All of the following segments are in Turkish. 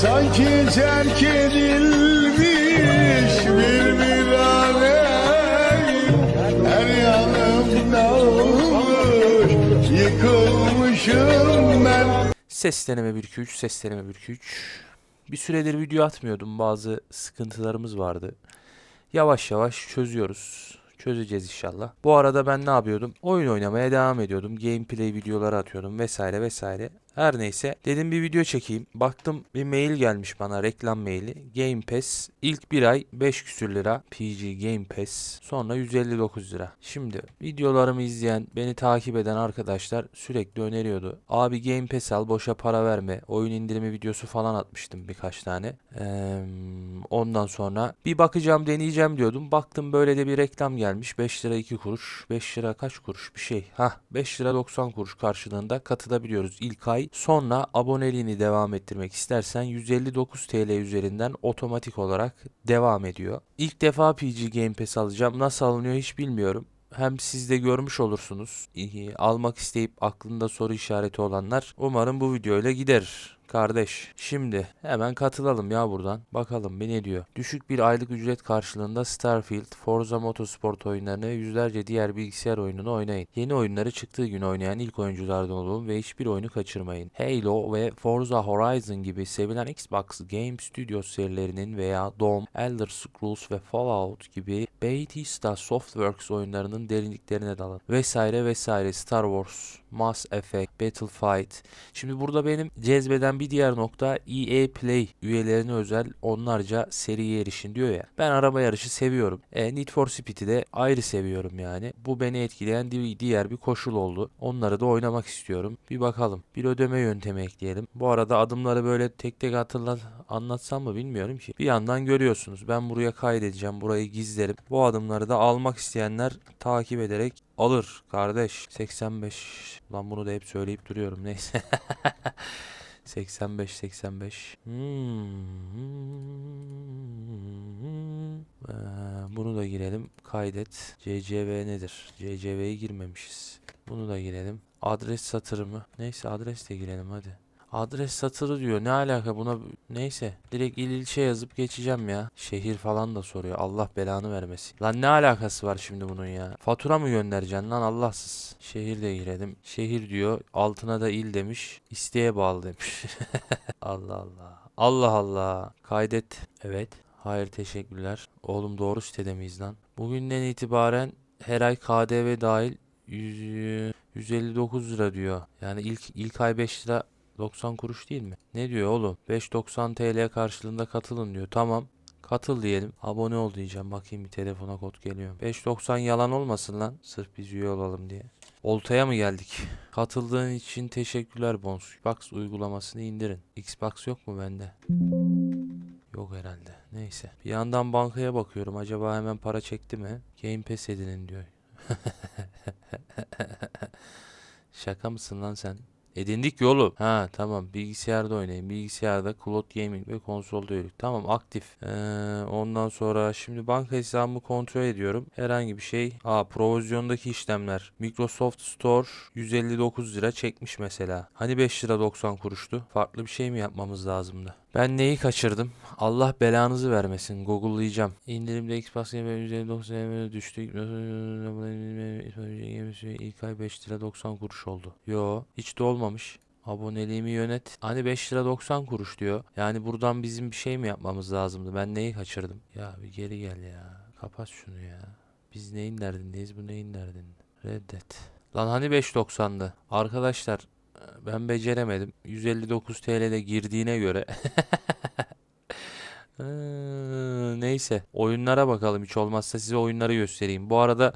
Sanki terk edilmiş bir viraneyim Her yanım dağılmış Yıkılmışım ben Ses deneme 1 2 3 ses deneme 1 2 3. Bir süredir video atmıyordum. Bazı sıkıntılarımız vardı. Yavaş yavaş çözüyoruz. Çözeceğiz inşallah. Bu arada ben ne yapıyordum? Oyun oynamaya devam ediyordum. Gameplay videoları atıyordum vesaire vesaire. Her neyse dedim bir video çekeyim. Baktım bir mail gelmiş bana reklam maili. Game Pass ilk bir ay 5 küsür lira. PG Game Pass sonra 159 lira. Şimdi videolarımı izleyen beni takip eden arkadaşlar sürekli öneriyordu. Abi Game Pass al boşa para verme. Oyun indirimi videosu falan atmıştım birkaç tane. Eee, ondan sonra bir bakacağım deneyeceğim diyordum. Baktım böyle de bir reklam gelmiş. 5 lira 2 kuruş. 5 lira kaç kuruş bir şey. Hah 5 lira 90 kuruş karşılığında katılabiliyoruz ilk ay. Sonra aboneliğini devam ettirmek istersen 159 TL üzerinden otomatik olarak devam ediyor. İlk defa PG Game Pass alacağım. Nasıl alınıyor hiç bilmiyorum. Hem siz de görmüş olursunuz. Almak isteyip aklında soru işareti olanlar umarım bu videoyla gider. Kardeş, şimdi hemen katılalım ya buradan. Bakalım bir ne diyor. Düşük bir aylık ücret karşılığında Starfield, Forza Motorsport oyunlarını ve yüzlerce diğer bilgisayar oyununu oynayın. Yeni oyunları çıktığı gün oynayan ilk oyunculardan olun ve hiçbir oyunu kaçırmayın. Halo ve Forza Horizon gibi sevilen Xbox Game Studios serilerinin veya Doom, Elder Scrolls ve Fallout gibi Bethesda Softworks oyunlarının derinliklerine dalın. Vesaire vesaire Star Wars, Mass Effect, Battlefield. Şimdi burada benim cezbeden bir diğer nokta EA Play üyelerine özel onlarca seriye erişin diyor ya. Ben araba yarışı seviyorum. E, Need for Speed'i de ayrı seviyorum yani. Bu beni etkileyen di- diğer bir koşul oldu. Onları da oynamak istiyorum. Bir bakalım. Bir ödeme yöntemi ekleyelim. Bu arada adımları böyle tek tek hatırlat anlatsam mı bilmiyorum ki. Bir yandan görüyorsunuz. Ben buraya kaydedeceğim. Burayı gizlerim. Bu adımları da almak isteyenler takip ederek alır kardeş. 85. Lan bunu da hep söyleyip duruyorum. Neyse. 85 85. Hmm. Ee, bunu da girelim. Kaydet. CCV nedir? CCV'yi girmemişiz. Bunu da girelim. Adres satırı mı? Neyse adres de girelim hadi. Adres satırı diyor. Ne alaka buna? Neyse. Direkt il ilçe yazıp geçeceğim ya. Şehir falan da soruyor. Allah belanı vermesin. Lan ne alakası var şimdi bunun ya? Fatura mı göndereceksin lan Allahsız? Şehir de girelim. Şehir diyor. Altına da il demiş. İsteğe bağlı demiş. Allah Allah. Allah Allah. Kaydet. Evet. Hayır teşekkürler. Oğlum doğru sitede miyiz lan? Bugünden itibaren her ay KDV dahil 100, 159 lira diyor. Yani ilk ilk ay 5 lira 90 kuruş değil mi? Ne diyor oğlum? 5.90 TL karşılığında katılın diyor. Tamam. Katıl diyelim. Abone ol diyeceğim. Bakayım bir telefona kod geliyor. 5.90 yalan olmasın lan. Sırf biz üye olalım diye. Oltaya mı geldik? Katıldığın için teşekkürler Bons. Xbox uygulamasını indirin. Xbox yok mu bende? Yok herhalde. Neyse. Bir yandan bankaya bakıyorum. Acaba hemen para çekti mi? Game Pass edinin diyor. Şaka mısın lan sen? Edindik yolu. Ha tamam bilgisayarda oynayın. Bilgisayarda Cloud Gaming ve konsolda üyelik. Tamam aktif. Ee, ondan sonra şimdi banka hesabımı kontrol ediyorum. Herhangi bir şey. Aa provizyondaki işlemler. Microsoft Store 159 lira çekmiş mesela. Hani 5 lira 90 kuruştu. Farklı bir şey mi yapmamız lazımdı? Ben neyi kaçırdım? Allah belanızı vermesin. Google'layacağım. İndirimde Xbox Game Pass 159 liraya düştü. İlk ay 5 lira 90 kuruş oldu. Yo hiç de olmamış. Aboneliğimi yönet. Hani 5 lira 90 kuruş diyor. Yani buradan bizim bir şey mi yapmamız lazımdı? Ben neyi kaçırdım? Ya bir geri gel ya. Kapat şunu ya. Biz neyin derdindeyiz? Bu neyin derdinde? Reddet. Lan hani 5.90'dı? Arkadaşlar ben beceremedim. 159 TL'de girdiğine göre. Ee, Neyse. Oyunlara bakalım. Hiç olmazsa size oyunları göstereyim. Bu arada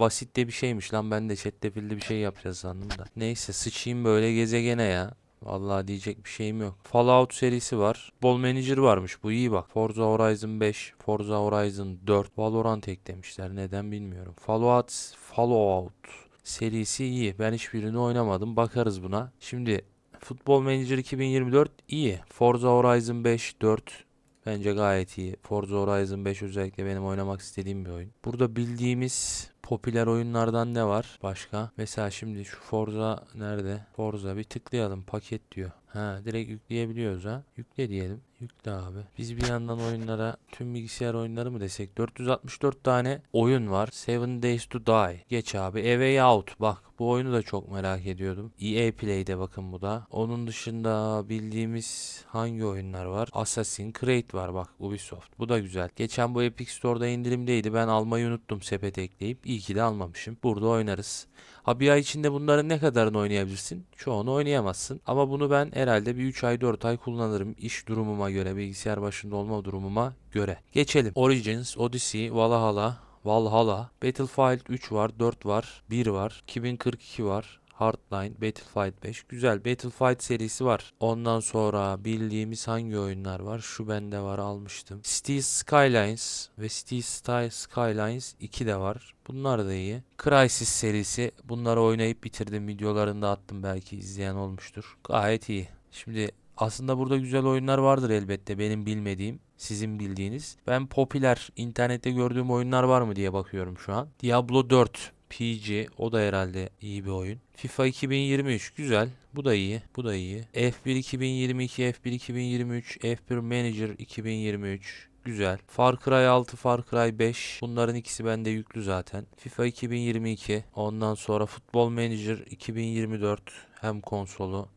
basit de bir şeymiş lan. Ben de chat'te bir şey yapacağız sandım da. Neyse sıçayım böyle gezegene ya. Vallahi diyecek bir şeyim yok. Fallout serisi var. Ball Manager varmış. Bu iyi bak. Forza Horizon 5, Forza Horizon 4, Valorant eklemişler. Neden bilmiyorum. Fallout, Fallout serisi iyi. Ben hiçbirini oynamadım. Bakarız buna. Şimdi Football Manager 2024 iyi. Forza Horizon 5, 4 bence gayet iyi. Forza Horizon 5 özellikle benim oynamak istediğim bir oyun. Burada bildiğimiz popüler oyunlardan ne var başka? Mesela şimdi şu Forza nerede? Forza bir tıklayalım paket diyor. Ha direkt yükleyebiliyoruz ha. Yükle diyelim. Yükle abi. Biz bir yandan oyunlara tüm bilgisayar oyunları mı desek 464 tane oyun var. Seven Days to Die. Geç abi. A Way Out. Bak bu oyunu da çok merak ediyordum. EA Play'de bakın bu da. Onun dışında bildiğimiz hangi oyunlar var? Assassin's Creed var bak Ubisoft. Bu da güzel. Geçen bu Epic Store'da indirimdeydi. Ben almayı unuttum sepete ekleyip. İyi ki de almamışım. Burada oynarız. Ha bir ay içinde bunların ne kadarını oynayabilirsin? Çoğunu oynayamazsın. Ama bunu ben herhalde bir 3 ay 4 ay kullanırım. İş durumuma göre, bilgisayar başında olma durumuma göre. Geçelim. Origins, Odyssey, Valhalla, Valhalla, Battlefield 3 var, 4 var, 1 var, 2042 var. Hardline, Battlefield 5. Güzel Battlefield serisi var. Ondan sonra bildiğimiz hangi oyunlar var? Şu bende var almıştım. Cities Skylines ve Sky- Skylines 2 de var. Bunlar da iyi. Crysis serisi. Bunları oynayıp bitirdim. Videolarını da attım belki izleyen olmuştur. Gayet iyi. Şimdi aslında burada güzel oyunlar vardır elbette benim bilmediğim, sizin bildiğiniz. Ben popüler internette gördüğüm oyunlar var mı diye bakıyorum şu an. Diablo 4 PG o da herhalde iyi bir oyun. FIFA 2023 güzel. Bu da iyi. Bu da iyi. F1 2022, F1 2023, F1 Manager 2023 Güzel. Far Cry 6, Far Cry 5. Bunların ikisi bende yüklü zaten. FIFA 2022. Ondan sonra Football Manager 2024. Hem konsolu.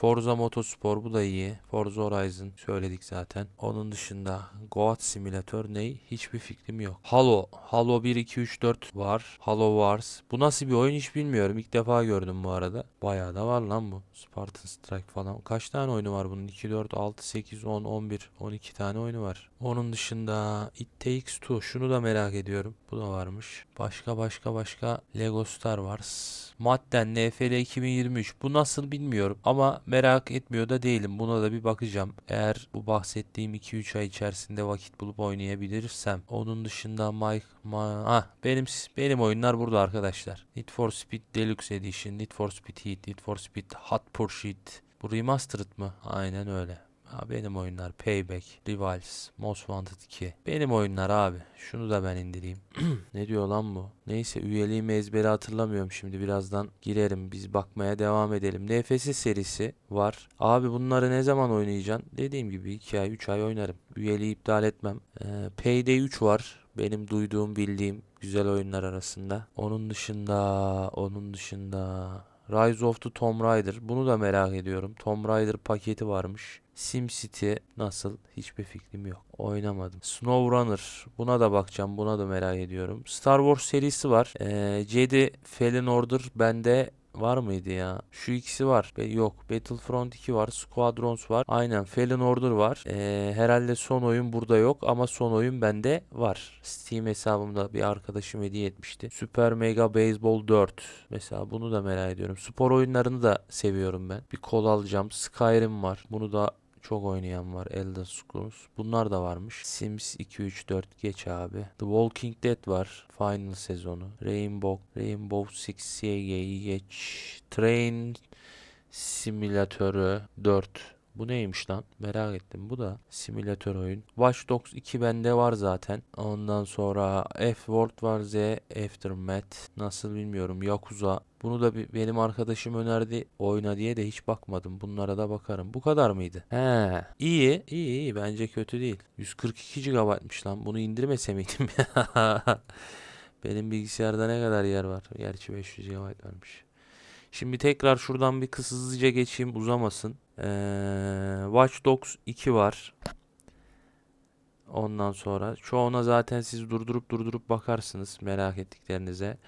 Forza Motorsport bu da iyi. Forza Horizon söyledik zaten. Onun dışında Goat Simulator ne? Hiçbir fikrim yok. Halo. Halo 1, 2, 3, 4 var. Halo Wars. Bu nasıl bir oyun hiç bilmiyorum. İlk defa gördüm bu arada. Bayağı da var lan bu. Spartan Strike falan. Kaç tane oyunu var bunun? 2, 4, 6, 8, 10, 11, 12 tane oyunu var. Onun dışında It Takes Two. Şunu da merak ediyorum. Bu da varmış. Başka başka başka Lego Star Wars. Madden NFL 2023. Bu nasıl bilmiyorum ama merak etmiyor da değilim. Buna da bir bakacağım. Eğer bu bahsettiğim 2-3 ay içerisinde vakit bulup oynayabilirsem. Onun dışında Mike ma ah, benim benim oyunlar burada arkadaşlar. Need for Speed Deluxe Edition, Need for Speed Heat, Need for Speed Hot Pursuit. Bu remastered mı? Aynen öyle. Ha, benim oyunlar Payback, Rivals, Most Wanted 2. Benim oyunlar abi. Şunu da ben indireyim. ne diyor lan bu? Neyse üyeliğimi ezberi hatırlamıyorum şimdi. Birazdan girerim. Biz bakmaya devam edelim. NFS serisi var. Abi bunları ne zaman oynayacaksın? Dediğim gibi 2 ay 3 ay oynarım. Üyeliği iptal etmem. Ee, Payday 3 var. Benim duyduğum bildiğim güzel oyunlar arasında. Onun dışında onun dışında Rise of the Tomb Raider. Bunu da merak ediyorum. Tomb Raider paketi varmış. SimCity nasıl? Hiçbir fikrim yok. Oynamadım. SnowRunner. Buna da bakacağım. Buna da merak ediyorum. Star Wars serisi var. Ee, Jedi Fallen Order bende var mıydı ya? Şu ikisi var. Be- yok. Battlefront 2 var. Squadrons var. Aynen. Fallen Order var. Ee, herhalde son oyun burada yok ama son oyun bende var. Steam hesabımda bir arkadaşım hediye etmişti. Super Mega Baseball 4. Mesela bunu da merak ediyorum. Spor oyunlarını da seviyorum ben. Bir kol alacağım. Skyrim var. Bunu da çok oynayan var. Elder Scrolls. Bunlar da varmış. Sims 2, 3, 4 geç abi. The Walking Dead var. Final sezonu. Rainbow, Rainbow Six Siege'yi geç. Train Simülatörü 4. Bu neymiş lan? Merak ettim. Bu da simülatör oyun. Watch Dogs 2 bende var zaten. Ondan sonra F-World var Z Aftermath. Nasıl bilmiyorum. Yakuza. Bunu da bir- benim arkadaşım önerdi oyna diye de hiç bakmadım. Bunlara da bakarım. Bu kadar mıydı? He. İyi. iyi iyi. Bence kötü değil. 142 GB'mış lan. Bunu indirmese miydim? Benim bilgisayarda ne kadar yer var? Gerçi 500 GB varmış. Şimdi tekrar şuradan bir kısa hızlıca geçeyim uzamasın. Ee, Watch Dogs 2 var. Ondan sonra çoğuna zaten siz durdurup durdurup bakarsınız merak ettiklerinize.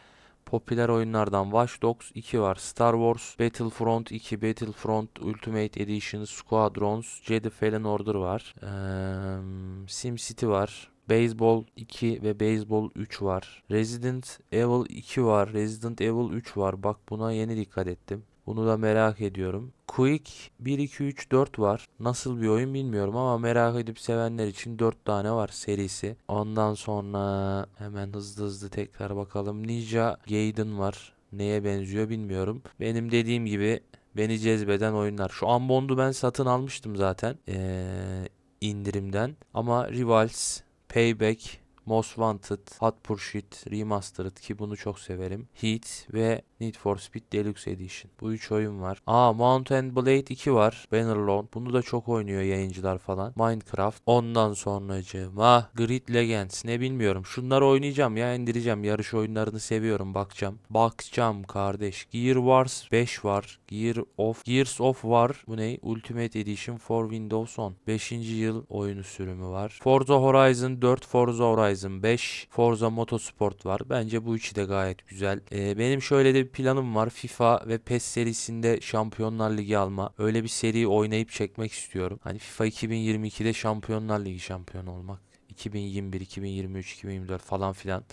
Popüler oyunlardan Watch Dogs 2 var. Star Wars Battlefront 2, Battlefront Ultimate Edition, Squadrons, Jedi Fallen Order var. Ee, SimCity var. Baseball 2 ve Baseball 3 var. Resident Evil 2 var. Resident Evil 3 var. Bak buna yeni dikkat ettim. Bunu da merak ediyorum. Quick 1 2 3 4 var. Nasıl bir oyun bilmiyorum ama merak edip sevenler için 4 tane var serisi. Ondan sonra hemen hızlı hızlı tekrar bakalım. Ninja Gaiden var. Neye benziyor bilmiyorum. Benim dediğim gibi beni cezbeden oyunlar. Şu Unbound'u ben satın almıştım zaten. Ee, indirimden. Ama Rivals, Payback, Most Wanted, Hot Pursuit Remastered ki bunu çok severim. Heat ve Need for Speed Deluxe Edition. Bu üç oyun var. Aa Mount and Blade 2 var. Bannerlord. Bunu da çok oynuyor yayıncılar falan. Minecraft. Ondan sonracığıma Grid Legends. Ne bilmiyorum. Şunları oynayacağım ya indireceğim. Yarış oyunlarını seviyorum. Bakacağım. Bakacağım kardeş. Gear Wars 5 var. Gear of Gears of War. Bu ne? Ultimate Edition for Windows 10. 5. yıl oyunu sürümü var. Forza Horizon 4, Forza Horizon 5, Forza Motorsport var. Bence bu üçü de gayet güzel. Ee, benim şöyle de bir planım var. FIFA ve PES serisinde Şampiyonlar Ligi alma. Öyle bir seri oynayıp çekmek istiyorum. Hani FIFA 2022'de Şampiyonlar Ligi şampiyonu olmak. 2021, 2023, 2024 falan filan.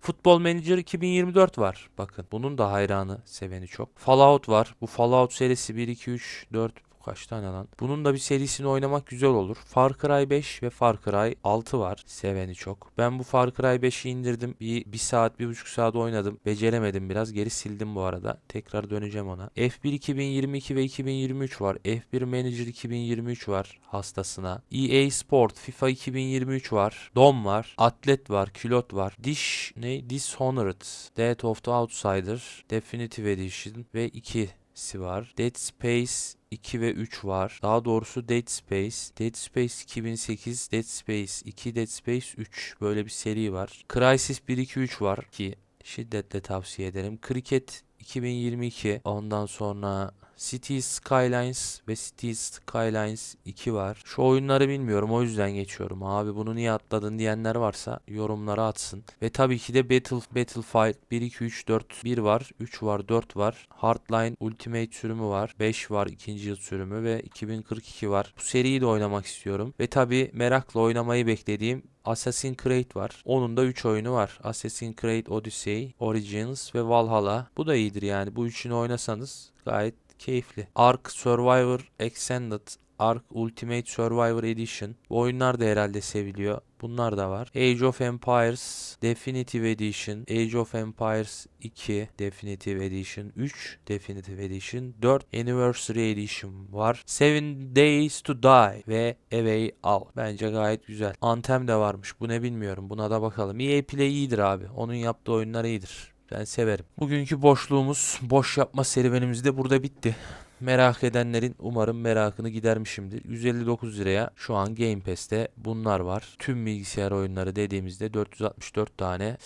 Futbol Manager 2024 var. Bakın bunun da hayranı, seveni çok. Fallout var. Bu Fallout serisi 1, 2, 3, 4, bu kaç tane lan? Bunun da bir serisini oynamak güzel olur. Far Cry 5 ve Far Cry 6 var. Seveni çok. Ben bu Far Cry 5'i indirdim. Bir, bir saat, bir buçuk saat oynadım. Beceremedim biraz. Geri sildim bu arada. Tekrar döneceğim ona. F1 2022 ve 2023 var. F1 Manager 2023 var hastasına. EA Sport FIFA 2023 var. Dom var. Atlet var. Külot var. Dish ne? Dishonored. Death of the Outsider. Definitive Edition ve 2 si var. Dead Space 2 ve 3 var. Daha doğrusu Dead Space, Dead Space 2008, Dead Space 2, Dead Space 3 böyle bir seri var. Crysis 1 2 3 var ki şiddetle tavsiye ederim. Cricket 2022 ondan sonra Cities Skylines ve Cities Skylines 2 var. Şu oyunları bilmiyorum o yüzden geçiyorum. Abi bunu niye atladın diyenler varsa yorumlara atsın. Ve tabii ki de Battle Battlefield 1 2 3 4 1 var, 3 var, 4 var. Hardline Ultimate sürümü var. 5 var ikinci yıl sürümü ve 2042 var. Bu seriyi de oynamak istiyorum. Ve tabii merakla oynamayı beklediğim Assassin's Creed var. Onun da 3 oyunu var. Assassin's Creed Odyssey, Origins ve Valhalla. Bu da iyidir yani. Bu üçünü oynasanız gayet keyifli. Ark Survivor Extended Ark Ultimate Survivor Edition. Bu oyunlar da herhalde seviliyor. Bunlar da var. Age of Empires Definitive Edition, Age of Empires 2 Definitive Edition, 3 Definitive Edition, 4 Anniversary Edition var. 7 Days to Die ve Away Out. Bence gayet güzel. Anthem de varmış. Bu ne bilmiyorum. Buna da bakalım. EA Play iyidir abi. Onun yaptığı oyunlar iyidir. Ben severim. Bugünkü boşluğumuz, boş yapma serüvenimiz de burada bitti. Merak edenlerin umarım merakını gidermişimdir. 159 liraya şu an Game Pass'te bunlar var. Tüm bilgisayar oyunları dediğimizde 464 tane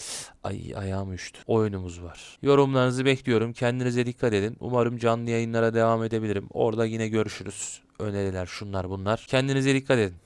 ay ayağım üştü. Oyunumuz var. Yorumlarınızı bekliyorum. Kendinize dikkat edin. Umarım canlı yayınlara devam edebilirim. Orada yine görüşürüz. Öneriler şunlar bunlar. Kendinize dikkat edin.